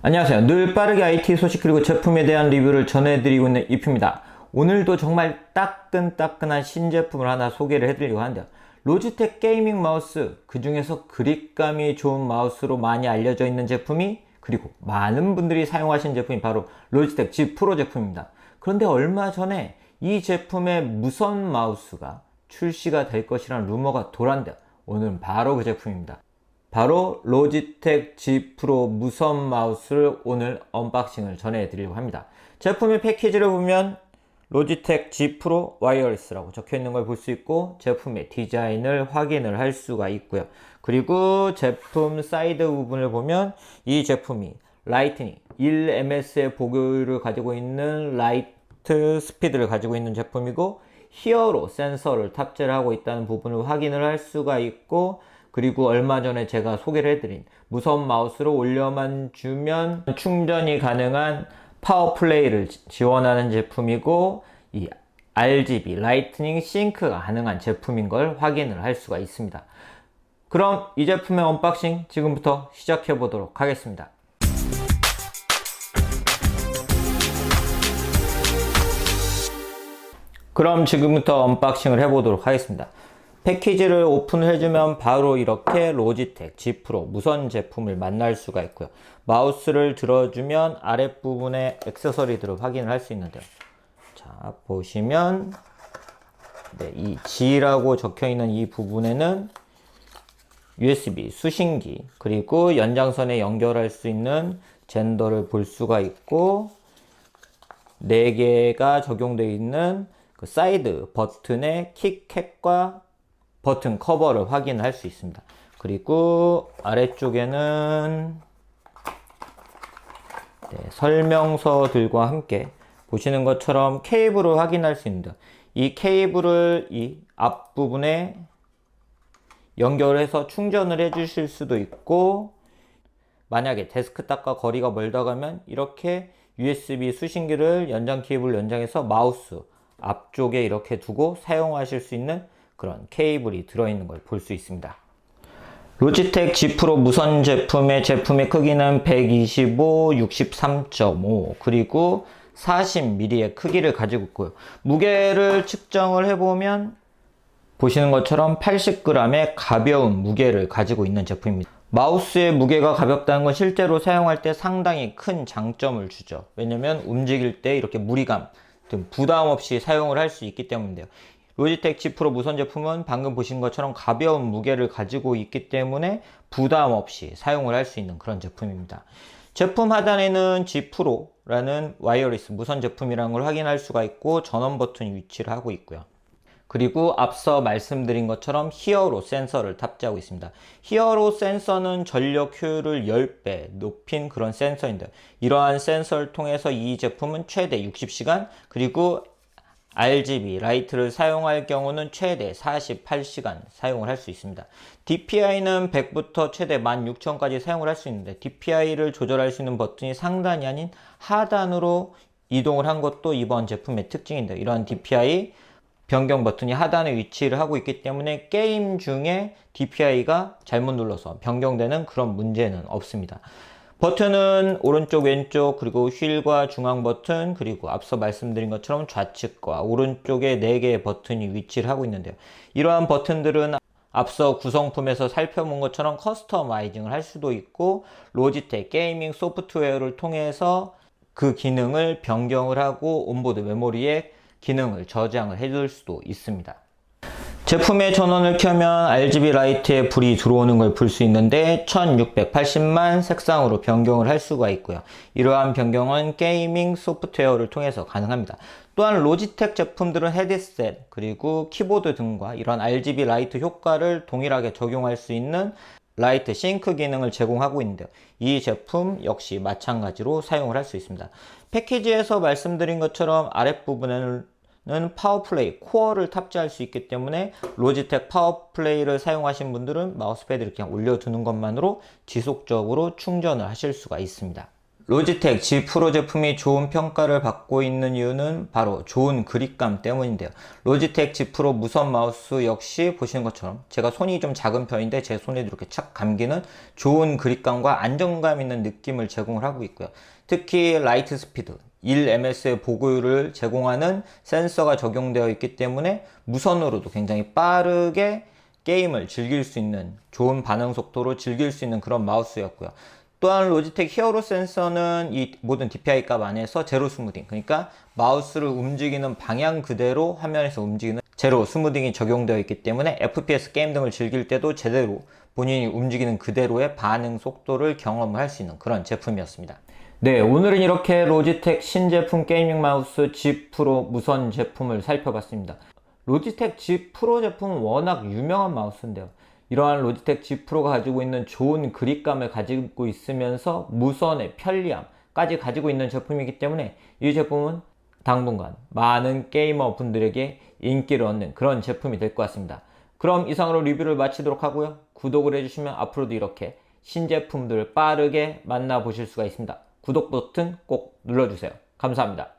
안녕하세요. 늘 빠르게 IT 소식 그리고 제품에 대한 리뷰를 전해드리고 있는 이프입니다. 오늘도 정말 따끈따끈한 신제품을 하나 소개를 해드리려고 하는데요. 로지텍 게이밍 마우스, 그 중에서 그립감이 좋은 마우스로 많이 알려져 있는 제품이 그리고 많은 분들이 사용하신 제품이 바로 로지텍 G 프로 제품입니다. 그런데 얼마 전에 이 제품의 무선 마우스가 출시가 될 것이라는 루머가 돌았는데 오늘은 바로 그 제품입니다. 바로 로지텍 G 프로 무선 마우스를 오늘 언박싱을 전해드리려고 합니다. 제품의 패키지를 보면 로지텍 G 프로 와이어리스라고 적혀 있는 걸 볼 수 있고 제품의 디자인을 확인을 할 수가 있고요. 그리고 제품 사이드 부분을 보면 이 제품이 라이트닝 1ms의 보급을 가지고 있는 라이트 스피드를 가지고 있는 제품이고 히어로 센서를 탑재를 하고 있다는 부분을 확인을 할 수가 있고 그리고 얼마 전에 제가 소개를 해드린 무선 마우스로 올려만 주면 충전이 가능한 파워 플레이를 지- 지원하는 제품이고 이 RGB 라이트닝 싱크가 가능한 제품인 걸 확인을 할 수가 있습니다. 그럼 이 제품의 언박싱 지금부터 시작해 보도록 하겠습니다. 그럼 지금부터 언박싱을 해보도록 하겠습니다. 패키지를 오픈을 해주면 바로 이렇게 로지텍 G 프로 무선 제품을 만날 수가 있고요. 마우스를 들어주면 아랫부분에 액세서리들을 확인을 할 수 있는데요. 자, 보시면 네, 이 G라고 적혀 있는 이 부분에는 USB 수신기 그리고 연장선에 연결할 수 있는 젠더를 볼 수가 있고 4개가 적용되어 있는 그 사이드 버튼의 킥캡과 버튼 커버를 확인할 수 있습니다. 그리고 아래쪽에는 네, 설명서들과 함께 보시는 것처럼 케이블을 확인할 수 있습니다. 이 케이블을 이 앞부분에 연결해서 충전을 해 주실 수도 있고 만약에 데스크탑과 거리가 멀다 가면 이렇게 USB 수신기를 연장 케이블 연장해서 마우스 앞쪽에 이렇게 두고 사용하실 수 있는 그런 케이블이 들어있는 걸 볼 수 있습니다. 로지텍 G 프로 무선 제품의 제품의 크기는 125, 63.5 그리고 40mm의 크기를 가지고 있고요. 무게를 측정을 해보면 보시는 것처럼 80g의 가벼운 무게를 가지고 있는 제품입니다. 마우스의 무게가 가볍다는 건 실제로 사용할 때 상당히 큰 장점을 주죠. 왜냐면 움직일 때 이렇게 무리감, 등 부담 없이 사용을 할 수 있기 때문인데요. 로지텍 G 프로 무선 제품은 방금 보신 것처럼 가벼운 무게를 가지고 있기 때문에 부담 없이 사용을 할 수 있는 그런 제품입니다. 제품 하단에는 G 프로라는 와이어리스 무선 제품이라는 걸 확인할 수가 있고 전원 버튼이 위치를 하고 있고요. 그리고 앞서 말씀드린 것처럼 히어로 센서를 탑재하고 있습니다. 히어로 센서는 전력 효율을 10배 높인 그런 센서인데 이러한 센서를 통해서 이 제품은 최대 60시간 그리고 RGB 라이트를 사용할 경우는 최대 48시간 사용을 할 수 있습니다. DPI는 100부터 최대 16,000까지 사용을 할 수 있는데 DPI를 조절할 수 있는 버튼이 상단이 아닌 하단으로 이동을 한 것도 이번 제품의 특징인데 이러한 DPI 변경 버튼이 하단에 위치를 하고 있기 때문에 게임 중에 DPI가 잘못 눌러서 변경되는 그런 문제는 없습니다. 버튼은 오른쪽, 왼쪽, 그리고 휠과 중앙 버튼, 그리고 앞서 말씀드린 것처럼 좌측과 오른쪽에 4개의 버튼이 위치를 하고 있는데요. 이러한 버튼들은 앞서 구성품에서 살펴본 것처럼 커스터마이징을 할 수도 있고 로지텍 게이밍 소프트웨어를 통해서 그 기능을 변경을 하고 온보드 메모리에 기능을 저장을 해줄 수도 있습니다. 제품의 전원을 켜면 RGB 라이트에 불이 들어오는 걸 볼 수 있는데 1680만 색상으로 변경을 할 수가 있고요. 이러한 변경은 게이밍 소프트웨어를 통해서 가능합니다. 또한 로지텍 제품들은 헤드셋 그리고 키보드 등과 이런 RGB 라이트 효과를 동일하게 적용할 수 있는 라이트 싱크 기능을 제공하고 있는데요. 이 제품 역시 마찬가지로 사용을 할 수 있습니다. 패키지에서 말씀드린 것처럼 아랫부분에는 파워플레이 코어를 탑재할 수 있기 때문에 로지텍 파워플레이를 사용하신 분들은 마우스패드를 그냥 올려두는 것만으로 지속적으로 충전을 하실 수가 있습니다. 로지텍 G 프로 제품이 좋은 평가를 받고 있는 이유는 바로 좋은 그립감 때문인데요. 로지텍 G 프로 무선 마우스 역시 보시는 것처럼 제가 손이 좀 작은 편인데 제 손에도 이렇게 착 감기는 좋은 그립감과 안정감 있는 느낌을 제공을 하고 있고요. 특히 라이트 스피드 1ms의 보고율을 제공하는 센서가 적용되어 있기 때문에 무선으로도 굉장히 빠르게 게임을 즐길 수 있는 좋은 반응 속도로 즐길 수 있는 그런 마우스였고요. 또한 로지텍 히어로 센서는 이 모든 DPI 값 안에서 제로 스무딩 그러니까 마우스를 움직이는 방향 그대로 화면에서 움직이는 제로 스무딩이 적용되어 있기 때문에 FPS 게임 등을 즐길 때도 제대로 본인이 움직이는 그대로의 반응 속도를 경험을 할수 있는 그런 제품이었습니다. 네, 오늘은 이렇게 로지텍 신제품 게이밍 마우스 G 프로 무선 제품을 살펴봤습니다. 로지텍 G 프로 제품은 워낙 유명한 마우스인데요. 이러한 로지텍 G 프로가 가지고 있는 좋은 그립감을 가지고 있으면서 무선의 편리함까지 가지고 있는 제품이기 때문에 이 제품은 당분간 많은 게이머 분들에게 인기를 얻는 그런 제품이 될 것 같습니다. 그럼 이상으로 리뷰를 마치도록 하고요. 구독을 해주시면 앞으로도 이렇게 신제품들 빠르게 만나보실 수가 있습니다. 구독 버튼 꼭 눌러주세요. 감사합니다.